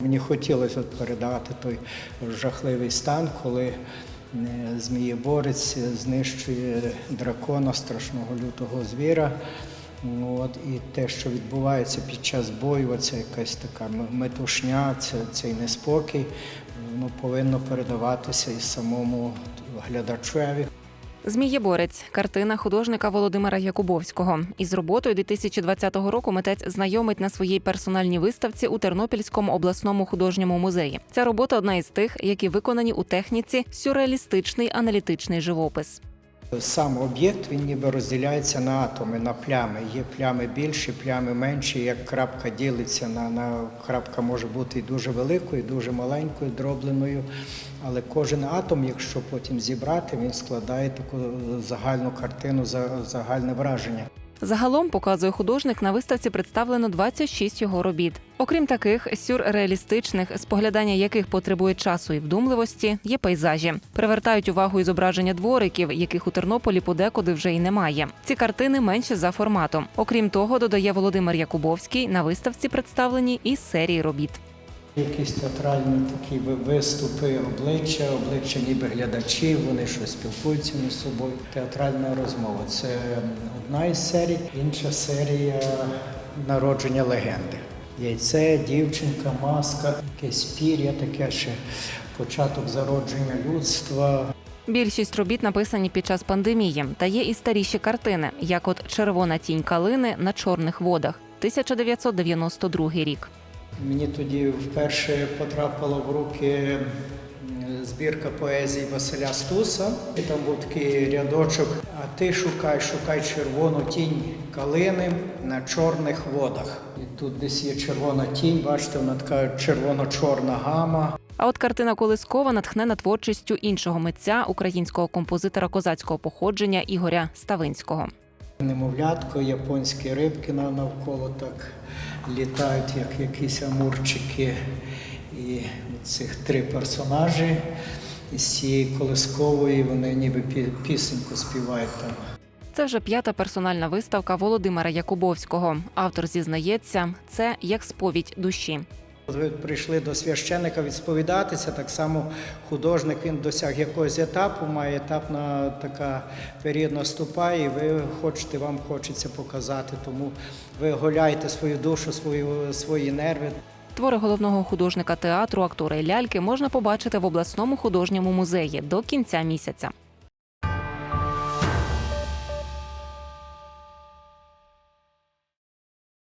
Мені хотілося передати той жахливий стан, коли е, змієборець знищує дракона, страшного лютого звіра. Ну, От, і те, що відбувається під час бою, оця якась така метушня, це, цей неспокій, воно повинно передаватися і самому глядачеві. Змієборець картина художника Володимира Якубовського. Із роботою 2020 року митець знайомить на своїй персональній виставці у Тернопільському обласному художньому музеї. Ця робота одна із тих, які виконані у техніці сюрреалістичний аналітичний живопис. Сам об'єкт він ніби розділяється на атоми, на плями. Є плями більші, плями менші. Як крапка ділиться на, на крапка може бути і дуже великою, і дуже маленькою, дробленою. Але кожен атом, якщо потім зібрати, він складає таку загальну картину, загальне враження. Загалом показує художник на виставці представлено 26 його робіт. Окрім таких сюрреалістичних, споглядання яких потребує часу і вдумливості, є пейзажі. Привертають увагу і зображення двориків, яких у Тернополі подекуди вже й немає. Ці картини менші за форматом. Окрім того, додає Володимир Якубовський, на виставці представлені і серії робіт. Якісь театральні такі ви- виступи, обличчя, обличчя ніби глядачів, вони щось спілкуються між собою. Театральна розмова. Це одна із серій, інша серія народження легенди. Яйце, дівчинка, маска, якесь пір'я, таке ще початок зародження людства. Більшість робіт написані під час пандемії, та є і старіші картини, як от Червона тінь калини на чорних водах, 1992 рік. Мені тоді вперше потрапила в руки збірка поезії Василя Стуса. І там був такий рядочок. А ти шукай, шукай червону тінь калини на чорних водах. І тут десь є червона тінь, бачите, вона така червоно-чорна гама. А от картина Колискова натхнена творчістю іншого митця, українського композитора козацького походження Ігоря Ставинського. Немовлятко, японські рибки на- навколо так літають, як якісь амурчики. І цих три персонажі із цієї колискової вони ніби пі- пісеньку співають там. Це вже п'ята персональна виставка Володимира Якубовського. Автор зізнається, це як сповідь душі. Ви прийшли до священника відсповідатися, так само художник він досяг якогось етапу, має етап на така період наступає, і ви хочете, вам хочеться показати. Тому ви голяєте свою душу, свою, свої нерви. Твори головного художника театру, актора і ляльки можна побачити в обласному художньому музеї до кінця місяця.